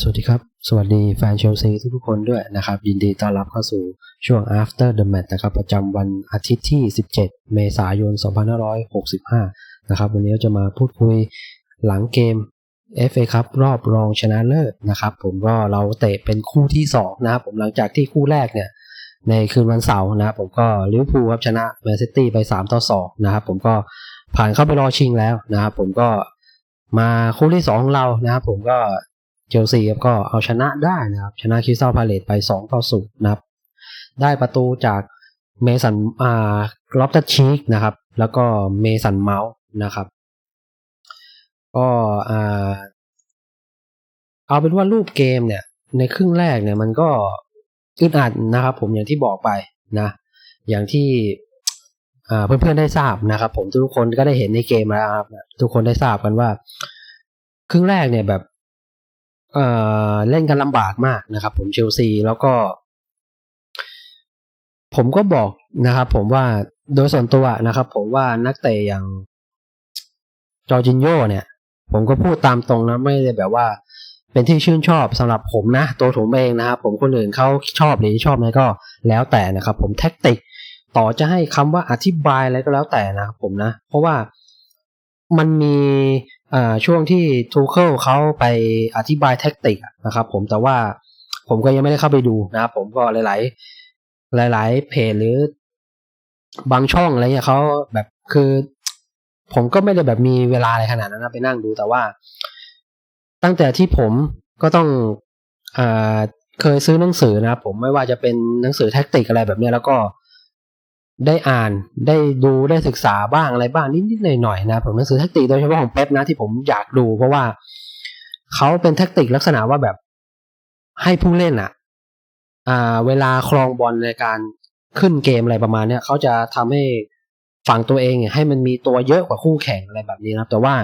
สวัสดีครับ สวัสดีแฟนเชลซีทุกๆคนด้วยนะครับ ยินดีต้อนรับเข้าสู่ช่วง after the match นะครับประจำวันอาทิตย์ที่ 17 เมษายน 2565 นะครับ วันนี้จะมาพูดคุยหลังเกม FA ครับรอบรองชนะเลิศนะครับ ผมก็เราเตะเป็นคู่ที่ 2 นะครับ ผมหลังจากที่คู่แรกเนี่ย ในคืนวันเสาร์นะครับผมก็ลิเวอร์พูลครับชนะแมนซิตี้ไป 3 ต่อ 2 นะครับ ผมก็ผ่านเข้าไปรอชิงแล้วนะครับผมก็มาคู่ที่2ของเรานะครับผมก็ เชลซีก็เอาชนะได้นะครับชนะคริสตัลพาเลตไป2ต่อ0นะครับได้ประตูจากเมสันอ่าล็อบตัชีกนะครับ แล้วก็เมสันเมาส์นะครับ ก็อ่าเอาเป็นว่ารูปเกมเนี่ย ในครึ่งแรกเนี่ยมันก็อึดอัดนะครับ ผมอย่างที่บอกไปนะ อย่างที่เพื่อนๆได้ทราบนะครับ ผมทุกคนก็ได้เห็นในเกมแล้วครับทุกคนได้ทราบกันว่า ครึ่งแรกเนี่ยแบบ เอ่อเล่นกันลำบากมากนะครับ ผมเชลซีแล้วก็ ผมก็บอกนะครับ ผมว่าโดยส่วนตัวนะครับ ผมว่านักเตะอย่างจอร์จินโยเนี่ย ผมก็พูดตามตรงนะไม่ได้แบบว่า เป็นที่ชื่นชอบสำหรับผมนะ ตัวผมเองนะครับ ผมคนอื่นเขาชอบหรือชอบอะไรก็แล้วแต่นะครับ ผมแท็กติกต่อจะให้คำว่าอธิบายอะไรก็แล้วแต่นะครับผมนะ เพราะว่ามันมี ช่วงที่ทูเคิลเขาไปอธิบายแท็กติกนะครับผมแต่ว่าผมก็ยังไม่ได้เข้าไปดูนะครับผมก็หลาย ๆ หลาย ๆ เพจหรือบางช่องอะไรเงี้ยเขาแบบคือ ผมก็ไม่ได้แบบมีเวลาอะไรขนาดนั้นนะไปนั่งดูแต่ว่า ตั้งแต่ที่ผมก็ต้องอเคยซื้อหนังสือนะครับผมไม่ว่าจะเป็นหนังสือแท็กติกอะไรแบบนี้แล้วก็ ได้อ่านได้ดูได้ศึกษาบ้างอะไรบ้างนิดๆหน่อยๆนะผมหนังสือแท็กติกโดยเฉพาะของเป๊ปนะที่ผมอยากดูเพราะว่าเขาเป็นแท็กติกลักษณะว่าแบบให้ผู้เล่นอะอ่า เวลาครองบอลในการขึ้นเกมอะไรประมาณเนี้ยเขาจะทำให้ฝั่งตัวเองให้มันมีตัวเยอะกว่าคู่แข่งอะไรแบบนี้นะแต่ว่า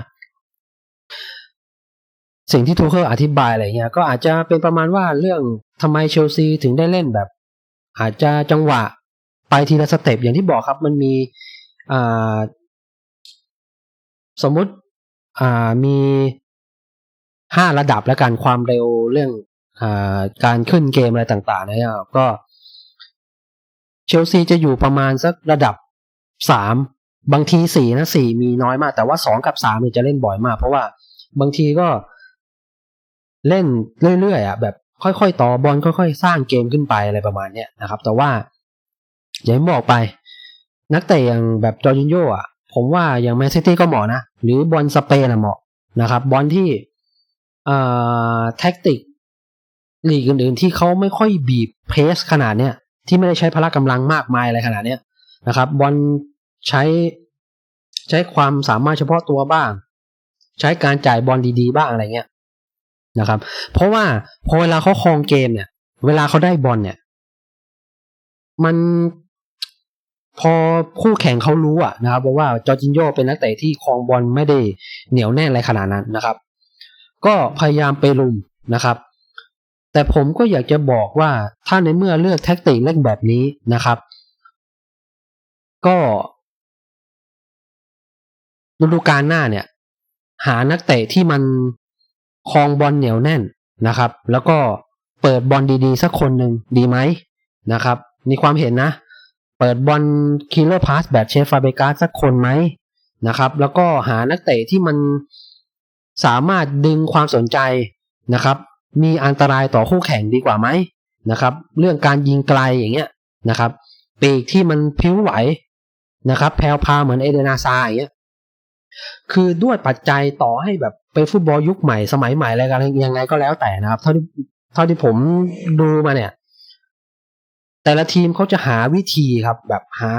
สิ่งที่ทูเคิลอธิบายอะไรเงี้ย ก็อาจจะเป็นประมาณว่าเรื่องทำไมเชลซีถึงได้เล่นแบบ อาจจะจังหวะ ไปทีละสเต็ปอย่างที่บอกครับมันมีสมมุติมีห้าระดับแล้วกันความเร็วเรื่องอการขึ้นเกมอะไรต่างๆนะครับก็เชลซีจะอยู่ประมาณสักระดับสามบางทีสี่นะสี่มีน้อยมาก แต่ว่าสองกับสามเนี่ยจะเล่นบ่อยมาก เพราะว่าบางทีก็เล่นเรื่อยๆอะแบบค่อยๆ ต่อบอลค่อยๆ สร้างเกมขึ้นไปอะไรประมาณเนี้ยนะครับ แต่ว่า อย่างที่บอกไป นักเตะอย่างแบบจอร์จินโยอะ ผมว่าอย่างแมนซิตี้ก็เหมาะนะ หรือบอลสเปนอะเหมาะนะครับ บอลที่เอ่าแท็กติกลีกอื่นๆที่เขาไม่ค่อยบีบเพสขนาดเนี้ยที่ไม่ได้ใช้พละกำลังมากมายอะไรขนาดเนี้ยนะครับ บอลใช้ใช้ความสามารถเฉพาะตัวบ้าง ใช้การจ่ายบอลดีๆ บ้างอะไรเงี้ยนะครับ เพราะว่าพอเวลาเขาครองเกมเนี่ย เวลาเขาได้บอลเนี่ย มัน พอคู่แข่งเขารู้อะนะครับเพราะว่าจอร์จินโยเป็นนักเตะที่ครองบอลไม่ได้เหนียวแน่นอะไรขนาดนั้นนะครับ ก็พยายามไปลุมนะครับ แต่ผมก็อยากจะบอกว่าถ้าในเมื่อเลือกแท็กติกเล่นแบบนี้นะครับ ก็ฤดูกาลหน้าเนี่ย หานักเตะที่มันครองบอลเหนียวแน่นนะครับ แล้วก็เปิดบอลดีๆ สักคนหนึ่งดีไหมนะครับ มีความเห็นนะ เปิดบอลคิลเลอร์พาสแบบเชฟฟาเบกาสักคนไหมนะครับ แล้วก็หานักเตะที่มันสามารถดึงความสนใจนะครับ มีอันตรายต่อคู่แข่งดีกว่าไหมนะครับ เรื่องการยิงไกลอย่างเงี้ยนะครับปีกที่มันพิ้วไหวนะครับ แพลวพาเหมือนเอเดนาซาอย่างเงี้ยคือด้วยปัจจัยต่อให้แบบเป็นฟุตบอลยุคใหม่สมัยใหม่อะไรกันยังไงก็แล้วแต่นะครับ เท่าที่เท่าที่ผมดูมาเนี่ย แต่ละทีมเขาจะหาวิธีครับ แบบหา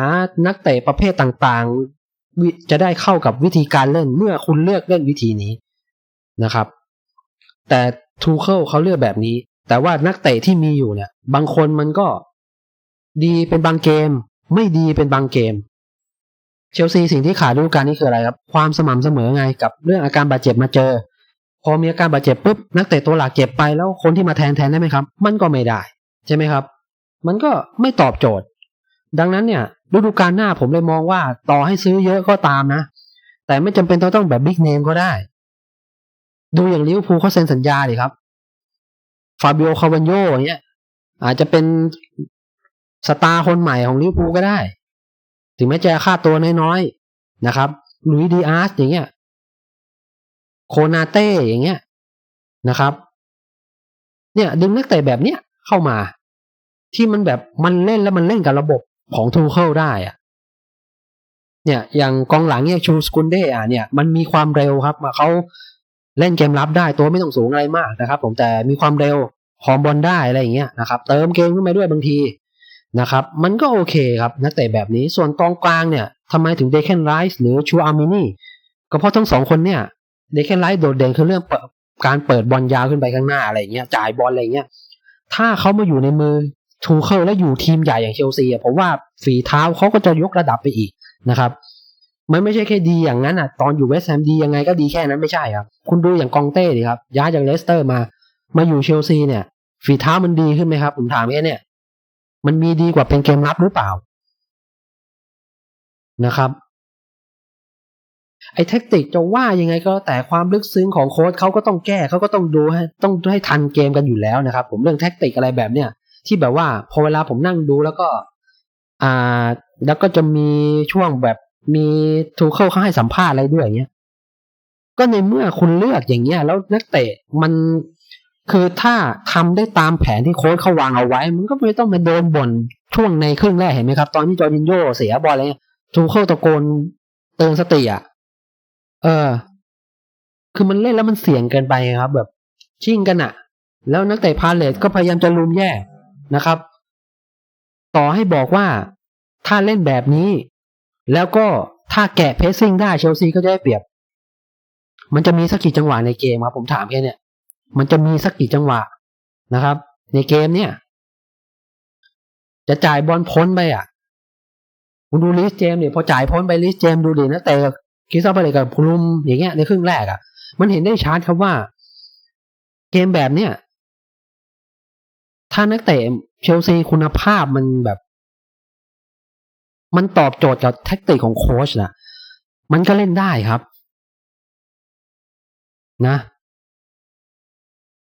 นักเตะประเภทต่างๆ จะได้เข้ากับวิธีการเล่นเมื่อคุณเลือกเล่นวิธีนี้นะครับ แต่ทูเคิลเขาเลือกแบบนี้ แต่ว่านักเตะที่มีอยู่เนี่ย บางคนมันก็ดีเป็นบางเกม ไม่ดีเป็นบางเกม เชลซีสิ่งที่ขาดฤดูกาลนี้คืออะไรครับ ความสม่ำเสมอไงกับเรื่องอาการบาดเจ็บมาเจอ พอมีอาการบาดเจ็บปุ๊บนักเตะตัวหลักเจ็บไปแล้วคนที่มาแทนแทนได้ไหมครับ มันก็ไม่ได้ ใช่ไหมครับ มันก็ไม่ตอบโจทย์ ดังนั้นเนี่ยฤดูกาลหน้าผมเลยมองว่าต่อให้ซื้อเยอะก็ตามนะ แต่ไม่จำเป็นต้องต้องแบบบิ๊กเนมก็ได้ ดูอย่างลิเวอร์พูลเขาเซ็นสัญญาดิครับฟาบิโอคาวันโยอย่างเงี้ย อาจจะเป็นสตาร์คนใหม่ของลิเวอร์พูลก็ได้ ถึงแม้จะค่าตัวน้อยๆนะครับลุยดีอาร์สอย่างเงี้ยโคนาเต้อย่างเงี้ยนะครับ เนี่ยดึงนักเตะแบบเนี้ยเข้ามา ที่มันแบบมันเล่นแล้วมันเล่นกับระบบของทูเคิลได้อะเนี่ยอย่างกองหลังเนี่ยชูสกุนเดอะเนี่ยมันมีความเร็วครับมาเขาเล่นเกมรับได้ตัวไม่ต้องสูงอะไรมากนะครับ ผมแต่มีความเร็วคอมบอลได้อะไรอย่างเงี้ยนะครับ เติมเกมขึ้นไปด้วยบางทีนะครับ มันก็โอเคครับ นักเตะแบบนี้ส่วนกองกลางเนี่ยทำไมถึงเดคเคนไรส์หรือชูอาร์มินีก็เพราะทั้งสองคนเนี่ยเดคเคนไรส์โดดเด่นคือเรื่องการเปิดบอลยาวขึ้นไปข้างหน้าอะไรเงี้ยจ่ายบอลอะไรเงี้ยถ้าเขามาอยู่ในมือ ทูเคิลและอยู่ทีมใหญ่อย่างเชลซีผมว่าฝีเท้าเขาก็จะยกระดับไปอีกนะครับมันไม่ใช่แค่ดีอย่างนั้นอะตอนอยู่เวสต์แฮมดียังไงก็ดีแค่นั้นไม่ใช่ครับ คุณดูอย่างกองเต้ดิครับ ย้ายจากเลสเตอร์มา มาอยู่เชลซีเนี่ย ฝีเท้ามันดีขึ้นไหมครับ ผมถามแค่เนี่ยมันมีดีกว่าเป็นเกมรับหรือเปล่านะครับไอ้เทคนิคจะว่ายังไงก็แต่ความลึกซึ้งของโค้ชเขาก็ต้องแก้เขาก็ต้องดูให้ต้องให้ทันเกมกันอยู่แล้วนะครับ ผมเรื่องแทคนิคอะไรแบบเนี้ย ที่แบบว่า พอเวลาผมนั่งดูแล้วก็ อ่า แล้วก็จะมีช่วงแบบมีทูเคิลเขาให้สัมภาษณ์อะไรด้วยอย่างเงี้ยก็ในเมื่อคุณเลือกอย่างเงี้ย แล้วนักเตะมันคือถ้าทำได้ตามแผนที่โค้ชเขาวางเอาไว้ มันก็ไม่ต้องมาโดนบ่นช่วงในครึ่งแรกเห็นไหมครับ ตอนที่จอร์จินโยเสียบอลอะไรเงี้ยทูเคิลตะโกนเตือนสติอะเออ คือมันเล่นแล้วมันเสี่ยงเกินไปครับ แบบชิ่งกันอะ แล้วนักเตะพาเลตก็พยายามจะลุมแย่ นะครับ ต่อให้บอกว่าถ้าเล่นแบบนี้ แล้วก็ถ้าแกะเพสซิ่งได้เชลซีก็จะได้เปรียบ มันจะมีสักกี่จังหวะในเกมครับผมถามแค่เนี่ย มันจะมีสักกี่จังหวะนะครับ ในเกมเนี่ย จะจ่ายบอลพ้นไปอะคุณดูลิสเจมเนี่ยพอจ่ายพ้นไปลิสเจมดูดินะแต่คิดซะไปเลยกับพลุมอย่างเงี้ยในครึ่งแรกอะ มันเห็นได้ชัดครับว่า เกมแบบเนี้ย ถ้านักเตะเชลซีคุณภาพมันแบบ มันตอบโจทย์กับแท็กติกของโค้ชนะมันก็เล่นได้ครับ นะ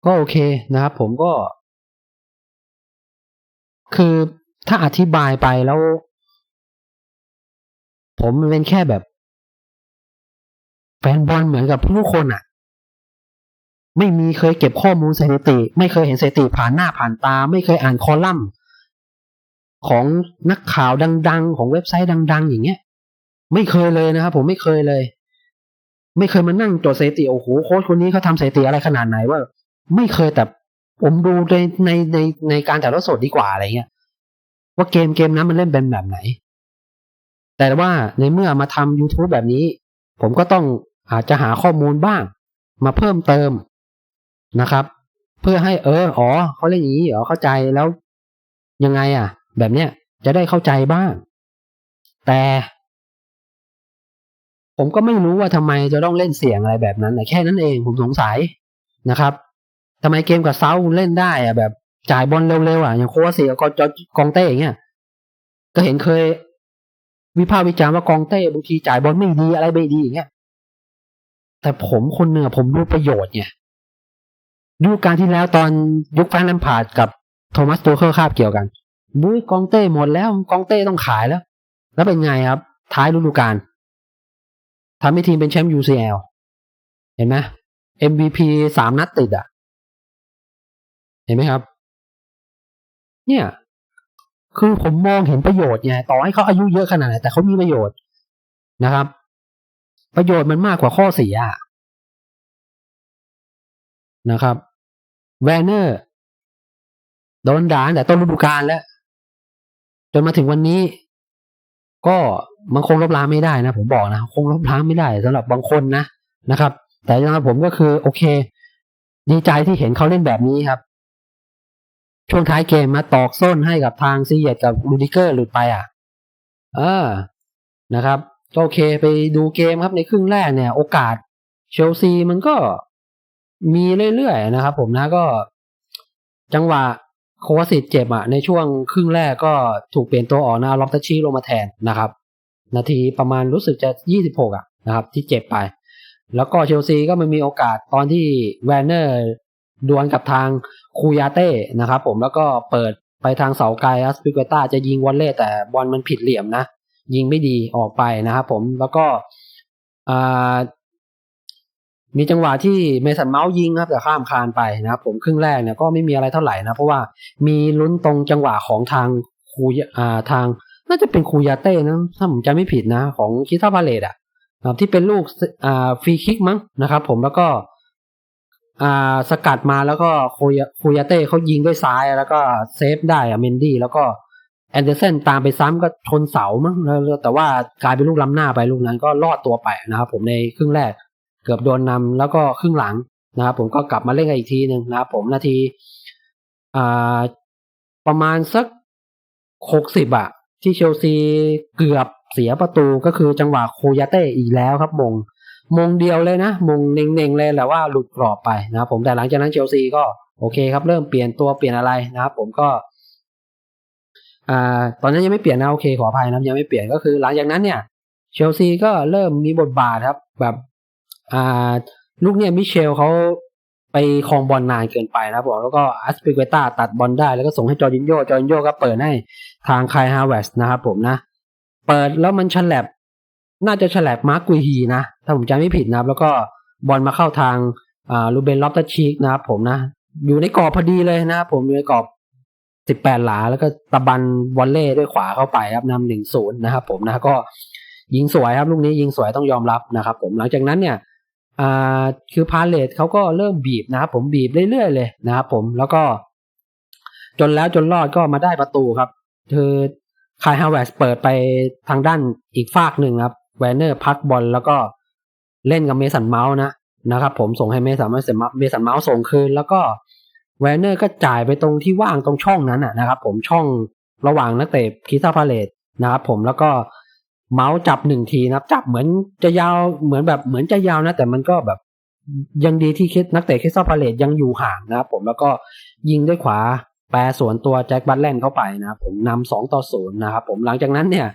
ก็โอเคนะครับผมก็ คือถ้าอธิบายไปแล้ว ผมเป็นแค่แบบ แฟนบอลเหมือนกับผู้คนอะ่ะ ไม่มีเคยเก็บข้อมูลสถิติ ไม่เคยเห็นสถิติผ่านหน้าผ่านตา ไม่เคยอ่านคอลัมน์ ของนักข่าวดัง ๆ ของเว็บไซต์ดัง ๆ อย่างเงี้ย ไม่เคยเลยนะครับผมไม่เคยเลย ไม่เคยมานั่งจดสถิติโอ้โหโค้ชคนนี้เขาทำสถิติอะไรขนาดไหนว่า ไม่เคยแต่ผมดูในในในในการถ่ายทอดสดดีกว่าอะไรเงี้ย ว่าเกมเกมนั้นมันเล่นเป็นแบบไหน แต่ว่าในเมื่อมาทำ YouTube แบบนี้ ผมก็ต้องอาจจะหาข้อมูลบ้าง มาเพิ่มเติม นะครับ เพื่อให้เอออ๋อเขาเล่นอย่างนี้เหรอเข้าใจแล้วยังไงอะ แบบเนี้ยจะได้เข้าใจบ้าง แต่ ผมก็ไม่รู้ว่าทำไมจะต้องเล่นเสียงอะไรแบบนั้นแต่แค่นั้นเองผมสงสัยนะครับทำไมเกมกับเซาเล่นได้อะ แบบจ่ายบอลเร็วๆอะอย่างโคเสียกจกองเต้อย่างเงี้ยก็เห็นเคย วิพากษ์วิจารณ์ว่ากองเต้บางทีจ่ายบอลไม่ดีอะไรไม่ดีอย่างเงี้ยแต่ผมคนหนึ่งผมดูประโยชน์เนี่ย ดูการที่แล้วตอนยุคแฟนแลมพาดกับโทมัสโตเคิลคาบเกี่ยวกันบุ้ยกองเต้หมดแล้วกองเต้ต้องขายแล้ว แล้วเป็นไงครับ ท้ายฤดูกาลทำให้ทีมเป็นแชมป์ UCL เห็นไหม MVP สามนัดติดอะ เห็นไหมครับ เนี่ย คือผมมองเห็นประโยชน์ไงต่อให้เขาอายุเยอะขนาดไหนแต่เขามีประโยชน์นะครับ ประโยชน์มันมากกว่าข้อเสียนะครับ แวนเนอร์โดนด่าแต่ต้นฤดูกาลแล้ว จนมาถึงวันนี้ ก็มันคงลบล้างไม่ได้นะ ผมบอกนะ คงลบล้างไม่ได้สำหรับบางคนนะนะครับ แต่สำหรับผมก็คือ โอเค ดีใจที่เห็นเขาเล่นแบบนี้ครับ ช่วงท้ายเกมมาตอกส้นให้กับทางซีเยตกับลูดิเกอร์หลุดไปอะ เออนะครับก็โอเคไปดูเกมครับในครึ่งแรกเนี่ย โอกาสเชลซีมันก็ มีเรื่อยๆนะครับ ผมนะก็จังหวะโควาสิตเจ็บอะในช่วงครึ่งแรกก็ถูกเปลี่ยนตัวออกนะล็อกตชีลงมาแทนนะครับ นาทีประมาณรู้สึกจะยี่สิบหกอะนะครับ ที่เจ็บไป แล้วก็เชลซีก็มันมีโอกาสตอนที่แวนเนอร์ดวลกับทางคูยาเต้นะครับ ผมแล้วก็เปิดไปทางเสาไกลอัสปิเกต้าจะยิงวอลเล่แต่บอลมันผิดเหลี่ยมนะ ยิงไม่ดีออกไปนะครับผมแล้วก็อ่า มีจังหวะที่เมสันเมาส์ยิงครับแต่ข้ามคานไปนะครับ ผมครึ่งแรกเนี่ยก็ไม่มีอะไรเท่าไหร่นะ เพราะว่ามีลุ้นตรงจังหวะของทางคูอ่าทาง น่าจะเป็นคูยาเต้นะถ้าผมจำไม่ผิดนะ ของคิตาพาเลตอะที่เป็นลูกอ่าฟรีคิกมั้งนะครับ ผมแล้วก็อ่าสกัดมาแล้วก็คูยาคูยาเต้เขายิงด้วยซ้ายแล้วก็เซฟได้อะเมนดี้แล้วก็แอนเดอร์สันตามไปซ้ำก็ชนเสามั้งแล้วแต่ว่ากลายเป็นลูกล้ำหน้าไปลูกนั้นก็รอดตัวไปนะครับผมในครึ่งแรก เกือบโดนนำแล้วก็ครึ่งหลังนะครับผมก็กลับมาเล่นกันอีกทีหนึ่งนะครับผมนาทีประมาณสักหกสิบอะที่เชลซีเกือบเสียประตูก็คือจังหวะโคยาเต้อีกแล้วครับมงมงเดียวเลยนะ มงเน่งๆเลยแหละว่าหลุดกรอบไปนะครับผมแต่หลังจากนั้นเชลซีก็โอเคครับ เริ่มเปลี่ยนตัวเปลี่ยนอะไรนะครับผมก็อ่าตอนนั้นยังไม่เปลี่ยนนะโอเคขออภัยนะยังไม่เปลี่ยนก็คือ หลังจากนั้นเนี่ยเชลซีก็เริ่มมีบทบาทครับ แบบ อ่าลูกเนี่ยมิเชลเขาไปคลองบอลนานเกินไปนะผมแล้วก็อัสเปเกต้าตัดบอลได้แล้วก็ส่งให้จอร์จินโยจอร์จินโยก็เปิดให้ทางคายฮาวเวสนะครับผมนะ เปิดแล้วมันฉลับน่าจะฉลับมาร์กุยฮีนะ ถ้าผมจำไม่ผิดนะครับ แล้วก็บอลมาเข้าทางอ่าลูเบนลอฟตัชชีกนะครับผมนะ อยู่ในกรอบพอดีเลยนะครับผมอยู่ในกรอบสิบแปดหลา แล้วก็ตะบันวอลเล่ด้วยขวาเข้าไปครับนำหนึ่งศูนย์นะครับผมนะก็ยิงสวยครับลูกนี้ยิงสวยต้องยอมรับนะครับผมหลังจากนั้นเนี่ย อ่าคือพาเลตเขาก็เริ่มบีบนะครับผมบีบเรื่อยๆเลยนะครับผมแล้วก็ จนแล้วจนรอดก็มาได้ประตูครับคือคายฮาวเวสเปิดไปทางด้านอีกฝากหนึ่งครับแวนเนอร์พักบอลแล้วก็เล่นกับเมสันเมาส์นะนะครับ ผมส่งให้เมสันเมาส์เมสันเมาส์ส่งคืน แล้วก็แวนเนอร์ก็จ่ายไปตรงที่ว่างตรงช่องนั้นนะครับ ผมช่องระหว่างนักเตะคิซาพาเลตนะครับผมแล้วก็ เมาส์จับหนึ่งทีนะจับเหมือนจะยาวเหมือนแบบเหมือนจะยาวนะ แต่มันก็แบบยังดีที่คิดนักเตะคิซาพาเลตยังอยู่ห่างนะครับผมแล้วก็ยิงด้วยขวาแปรสวนตัวแจ็คบัตแลนเข้าไปนะครับผมนำสองต่อศูนย์นะครับผมหลังจากนั้นเนี่ย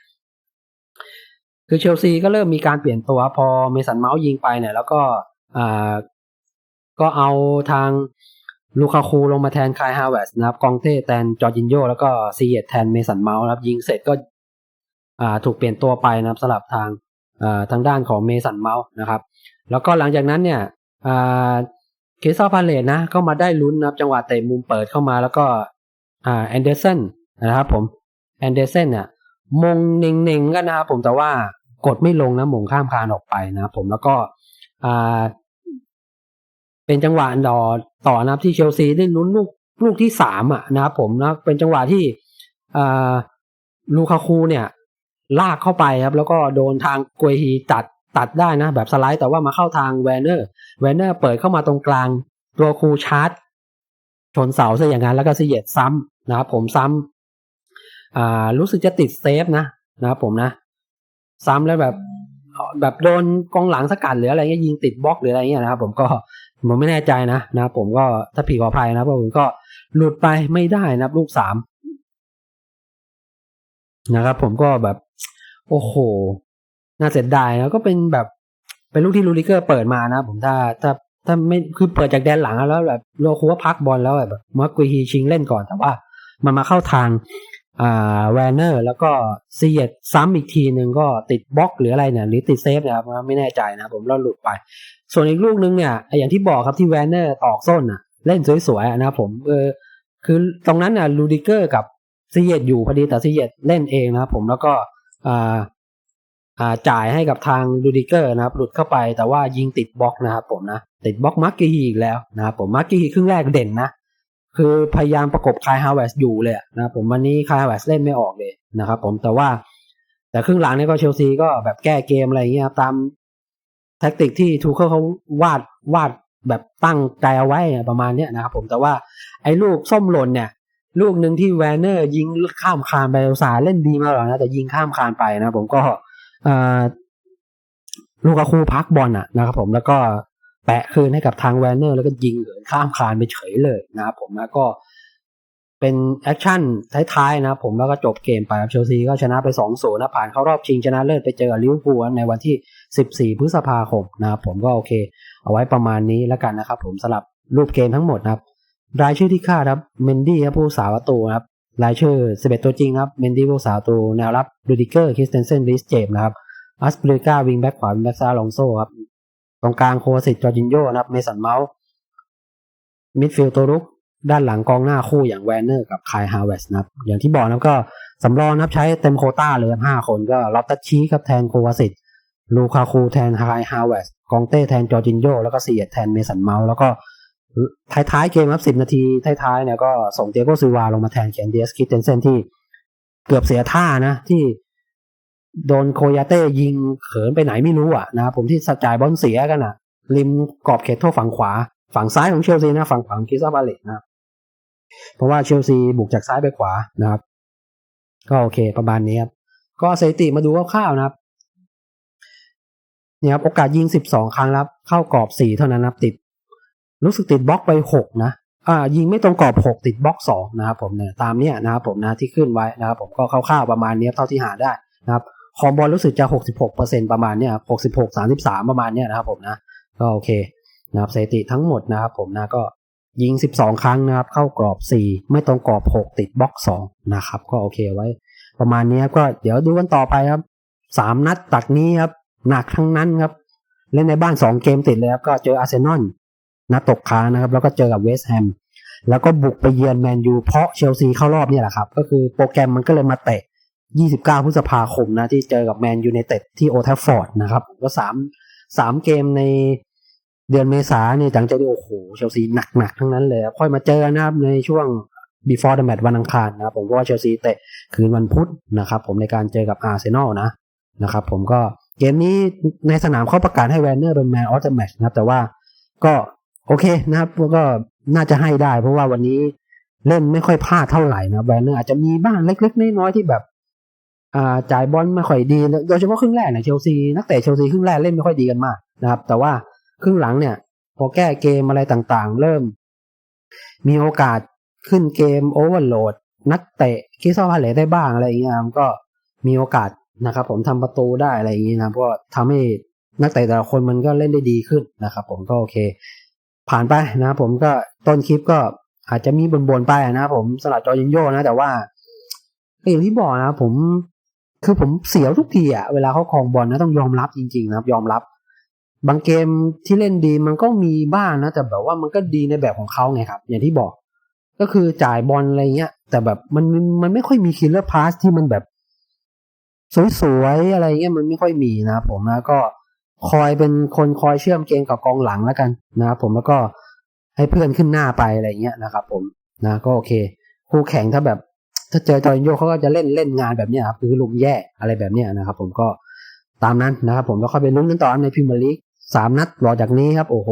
คือเชลซีก็เริ่มมีการเปลี่ยนตัวพอเมสันเมาส์ยิงไปเนี่ย แล้วก็อ่าก็เอาทางลูคาคูลงมาแทนคายฮาวเวสนะครับ กองเต้แทนจอร์จินโยแล้วก็ซีเอตแทนเมสันเมาส์นะครับ ยิงเสร็จก็ ถูกเปลี่ยนตัวไปนะครับสลับทางทางด้านของเมสันเมาส์นะครับ แล้วก็หลังจากนั้นเนี่ยเคซาพาเลตนะก็มาได้ลุ้นนะครับจังหวะเตะมุมเปิดเข้ามาแล้วก็แอนเดอร์สันนะครับผมแอนเดอร์สันเนี่ยมงเน่งๆกันนะครับผมแต่ว่ากดไม่ลงนะมงข้ามคานออกไปนะครับผมแล้วก็เป็นจังหวะต่อต่อนะครับที่เชลซีได้ลุ้นลูกลูกที่สามอะนะครับผมนะเป็นจังหวะที่ลูคาคูเนี่ย ลากเข้าไปครับ แล้วก็โดนทางกวยฮีตัดตัดได้นะ แบบสไลด์แต่ว่ามาเข้าทางแวนเนอร์แวนเนอร์เปิดเข้ามาตรงกลาง ตัวครูชาร์จชนเสาซะอย่างนั้นแล้วก็เสียดซ้ำนะครับผมซ้ำอ่ารู้สึกจะติดเซฟนะนะครับผมนะ ซ้ำแล้วแบบแบบโดนกองหลังสกัดหรืออะไรเงี้ยยิงติดบล็อกหรืออะไรเงี้ยนะครับผมก็ผมไม่แน่ใจนะนะผมก็ถ้าผิดขออภัยนะเพราะผมก็หลุดไปไม่ได้นะลูกสามนะครับผมก็แบบ โอ้โห น่าเสียดายแล้วก็เป็นแบบ เป็นลูกที่ลูริเกอร์เปิดมานะ ผมถ้าถ้าถ้าไม่คือเปิดจากแดนหลังแล้วแบบโลคูว่าพักบอลแล้วแบบมากุยฮีชิงเล่นก่อนแต่ว่า มันมาเข้าทางอ่าแวนเนอร์ แล้วก็ซีเอตซ้ำอีกทีหนึ่งก็ติดบล็อกหรืออะไรเนี่ยหรือติดเซฟนะครับไม่แน่ใจนะ ผมแล้วหลุดไป ส่วนอีกลูกนึงเนี่ย อย่างที่บอกครับที่แวนเนอร์ตอกส้นอะ เล่นสวยๆนะครับผมเออคือตรงนั้นน่ะลูดิเกอร์กับซีเอตอยู่พอดีแต่ซีเอตเล่นเองนะครับผมแล้วก็ จ่ายให้กับทางลูดิเกอร์นะครับ หลุดเข้าไปแต่ว่ายิงติดบล็อกนะครับผมนะ ติดบล็อกมาร์กี้อีกแล้วนะครับผมมาร์กี้ครึ่งแรกเด่นนะ คือพยายามประกบคายฮาวเวสอยู่เลยนะครับผมวันนี้คายฮาวเวสเล่นไม่ออกเลยนะครับผมแต่ว่า แต่ครึ่งหลังนี่ก็เชลซีก็แบบแก้เกมอะไรเงี้ยตามแท็กติกที่ทูเคิลเขาวาดวาดแบบตั้งใจเอาไว้ประมาณเนี้ยนะครับผมแต่ว่าไอ้ลูกส้มหล่นเนี่ย ลูกหนึ่งที่แวนเนอร์ยิงข้ามคานไปอุตสาห์เล่นดีมากหรอกนะแต่ยิงข้ามคานไปนะผมก็ลูกอาคูพักบอลอะนะครับผมแล้วก็แปะคืนให้กับทางแวนเนอร์แล้วก็ยิงเหินข้ามคานไปเฉยเลยนะครับผมนะก็เป็นแอคชั่นท้ายๆนะผมแล้วก็จบเกมไปครับเชลซีก็ชนะไป2-0นย์นะผ่านเข้ารอบชิงชนะเลิศไปเจอลิเวอร์พูลในวันที่ 14 พฤษภาคมนะครับผมก็โอเค เอาไว้ประมาณนี้แล้วกันนะครับผมสลับรูปเกมทั้งหมดนะครับ รายชื่อที่คาครับเมนดี้ครับผู้สาวประตูนะครับรายชื่อ11ตัวจริงครับเมนดี้ผู้สาวประตูแนวรับรูดิเกอร์คริสเตนเซนลิสเจมนะครับอัสเบรกาวิงแบ็กขวาวิงแบ็กซ้ายลองโซ่ครับตรงกลางโคสิตจอร์จินโยนะครับเมสันเมาส์มิดฟิลด์ตัวรุกด้านหลังกองหน้าคู่อย่างแวนเนอร์กับคายฮาวเวสนะครับ อย่างที่บอกนะครับก็สำรองนะครับใช้เต็มโคต้าเลยห้าคนก็ลอตตัชชีครับแทนโควาสิตลูคาคูแทนคายฮาวเวสกองเต้แทนจอร์จินโยแล้วก็เซียแทนเมสันเมาส์แล้วก็ ท้ายๆเกมครับสิบนาทีท้ายๆเนี่ยก็ส่งเตียโกซิวาลงมาแทนเคนเดียสคิดเทนเซนที่เกือบเสียท่านะ ที่โดนโคยาเต้ยิงเขินไปไหนไม่รู้อะนะผมที่สจ่ายบอลเสียกันอะ ริมกรอบเขตโทษฝั่งขวา ฝั่งซ้ายของเชลซีนะ ฝั่งขวาของคิสตัลพาเลตนะเพราะว่าเชลซีบุกจากซ้ายไปขวานะครับ ก็โอเคประมาณนี้ครับก็สถิติมาดูคร่าวๆนะครับเนี่ยครับโอกาสยิงสิบสองครั้งครับ เข้ากรอบสี่เท่านั้นนะครับติด รู้สึกติดบล็อกไปหกนะอ่ายิงไม่ตรงกรอบหกติดบล็อกสองนะครับผมเนี่ยตามเนี้ยนะครับผมนะที่ขึ้นไว้นะครับผมก็คร่าวๆประมาณนี้เท่าที่หาได้นะครับคอมบอลรู้สึกจะหกสิบหกเปอร์เซ็นประมาณเนี้ยหกสิบหกสามสิบสามประมาณเนี้ยนะครับผมนะก็โอเคนะครับสถิติทั้งหมดนะครับผมนะก็ยิงสิบสองครั้งนะครับ เข้ากรอบสี่ไม่ตรงกรอบหกติดบล็อกสองนะครับ ก็โอเคไว้ ประมาณนี้ก็เดี๋ยวดูกันต่อไปครับสามนัดตักนี้ครับ หนักทั้งนั้นครับ เล่นในบ้านสองเกมติดเลยครับ ก็เจออาร์เซนอล นัดตกค้างนะครับ แล้วก็เจอกับเวสต์แฮมแล้วก็บุกไปเยือนแมนยูเพราะเชลซีเข้ารอบเนี่ยแหละครับ ก็คือโปรแกรมมันก็เลยมาเตะ 29 พฤษภาคมนะ ที่เจอกับแมนยูในเต็ดที่โอทัฟฟอร์ดนะครับก็สามสามเกมในเดือนเมษาเนี่ยจังจะดูโอ้โหเชลซีหนักๆทั้งนั้นเลย ค่อยมาเจอนะครับในช่วง before the match วันอังคารนะครับผมว่าเชลซีเตะคืนวันพุธนะครับ ผมในการเจอกับอาร์เซนอลนะนะครับ ผมก็เกมนี้ในสนามเขาประกาศให้แวนเนอร์เป็นแมนออฟเดอะแมตช์นะครับแต่ว่าก็ โอเคนะครับก็น่าจะให้ได้ เพราะว่าวันนี้เล่นไม่ค่อยพลาดเท่าไหร่นะแวนเนอร์อาจจะมีบ้างเล็กๆน้อยๆที่แบบอ่าจ่ายบอลไม่ค่อยดีโดยเฉพาะครึ่งแรกเนี่ยเชลซีนักเตะเชลซีครึ่งแรกเล่นไม่ค่อยดีกันมากนะครับ แต่ว่าครึ่งหลังเนี่ย พอแก้เกมอะไรต่างๆ เริ่ม มีโอกาสขึ้นเกมโอเวอร์โหลด นักเตะคิดซ่พาเลได้บ้างอะไรอย่างเงี้ยก็มีโอกาสนะครับ ผมทำประตูได้อะไรอย่างเงี้ยนะเพราะทำให้นักเตะแต่ละคนมันก็เล่นได้ดีขึ้นนะครับ ผมก็โอเค ผ่านไปนะผมก็ต้นคลิปก็อาจจะมีบนๆไปนะผมสลับจอยินโยนะ แต่ว่าอย่างที่บอกนะผมคือผมเสียวทุกทีอะเวลาเขาครองบอลนะต้องยอมรับจริง ๆ นะครับ ยอมรับ บางเกมที่เล่นดีมันก็มีบ้างนะ แต่แบบว่ามันก็ดีในแบบของเขาไงครับ อย่างที่บอก ก็คือจ่ายบอลอะไรเงี้ย แต่แบบมันมันไม่ค่อยมีคิลเลอร์พาสที่มันแบบ สวยๆอะไรเงี้ยมันไม่ค่อยมีนะผมนะก็ คอยเป็นคนคอยเชื่อมเกมกับกองหลังแล้วกันนะครับผมแล้วก็ให้เพื่อนขึ้นหน้าไปอะไรเงี้ยนะครับ ผมนะก็โอเค คู่แข่งถ้าแบบ ถ้าเจอจอร์นโยเขาก็จะเล่นเล่นงานแบบนี้ครับคือลุกแย่อะไรแบบนี้นะครับ ผมก็ตามนั้นนะครับ ผมแล้วค่อยไปลุ้นกันต่อในพรีเมียร์ลีกสามนัดรอจากนี้ครับ โอ้โห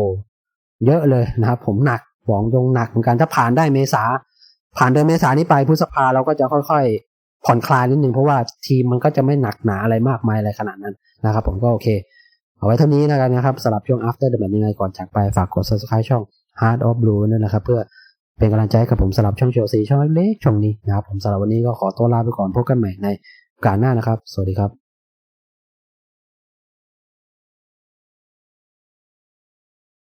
เยอะเลยนะครับผมหนักหวงตรงหนักเหมือนกันถ้าผ่านได้เมษา ผ่านเดือนเมษานี้ไปพฤษภาเราก็จะค่อยๆผ่อนคลายนิดนึงเพราะว่าทีมมันก็จะไม่หนักหนาอะไรมากมายอะไรขนาดนั้นนะครับ ผมก็โอเค เอาไว้เท่านี้แล้วกันนะครับสำหรับช่วง after the match ยังไงก่อนจากไปฝากกด subscribe ช่อง Heart of Blue ด้วยนะครับ เพื่อเป็นกำลังใจกับผมสำหรับช่องเชลซีช่องเล็กๆช่องนี้นะครับผมสำหรับวันนี้ก็ขอตัวลาไปก่อนพบกันใหม่ในการหน้านะครับ สวัสดีครับ